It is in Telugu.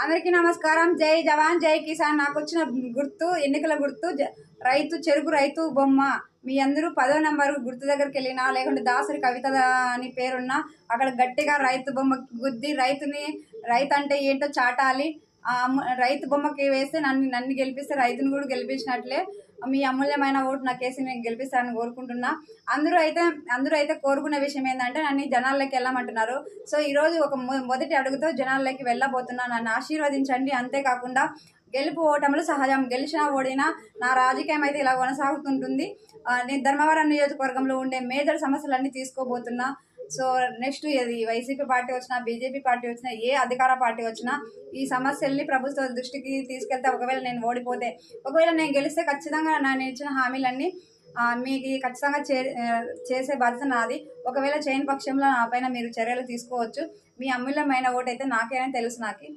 అందరికీ నమస్కారం. జై జవాన్ జై కిసాన్. నాకు వచ్చిన గుర్తు ఎన్నికల గుర్తు జ- రైతు చెరుకు రైతు బొమ్మ. మీ అందరూ పదో నెంబర్ గుర్తు దగ్గరికి వెళ్ళినా లేకుంటే దాసరి కవిత అని పేరున్నా అక్కడ గట్టిగా రైతు బొమ్మ గుద్ది రైతుని రైతు అంటే ఏంటో చాటాలి. రైతు బొమ్మకి వేస్తే నన్ను నన్ను గెలిపిస్తే రైతును కూడా గెలిపించినట్లే. మీ అమూల్యమైన ఓటు నాకు వేసి నేను గెలిపిస్తానని కోరుకుంటున్నా. అందరూ అయితే అందరూ అయితే కోరుకునే విషయం ఏంటంటే నన్ను జనాల్లోకి వెళ్ళమంటున్నారు. సో ఈరోజు ఒక మొ- మొదటి అడుగుతో జనాల్లోకి వెళ్ళబోతున్నా. నన్ను ఆశీర్వదించండి. అంతేకాకుండా గెలుపు ఓటములు సహజం. గెలిచినా ఓడినా నా రాజకీయం అయితే ఇలా కొనసాగుతుంటుంది. నేను ధర్మవరం నియోజకవర్గంలో ఉండే మేజర్ సమస్యలన్నీ తీసుకోబోతున్నా. సో నెక్స్ట్ ఇది వైసీపీ పార్టీ వచ్చినా బీజేపీ పార్టీ వచ్చినా ఏ అధికార పార్టీ వచ్చినా ఈ సమస్యల్ని ప్రభుత్వ దృష్టికి తీసుకెళ్తే ఒకవేళ నేను ఓడిపోతే ఒకవేళ నేను గెలిస్తే ఖచ్చితంగా నేను ఇచ్చిన హామీలన్నీ మీకు ఖచ్చితంగా చే చేసే బాధ్యత నాది. ఒకవేళ చేయని పక్షంలో నా పైన మీరు చర్యలు తీసుకోవచ్చు. మీ అమూల్యమైన ఓటు అయితే నాకేనని తెలుసు నాకు.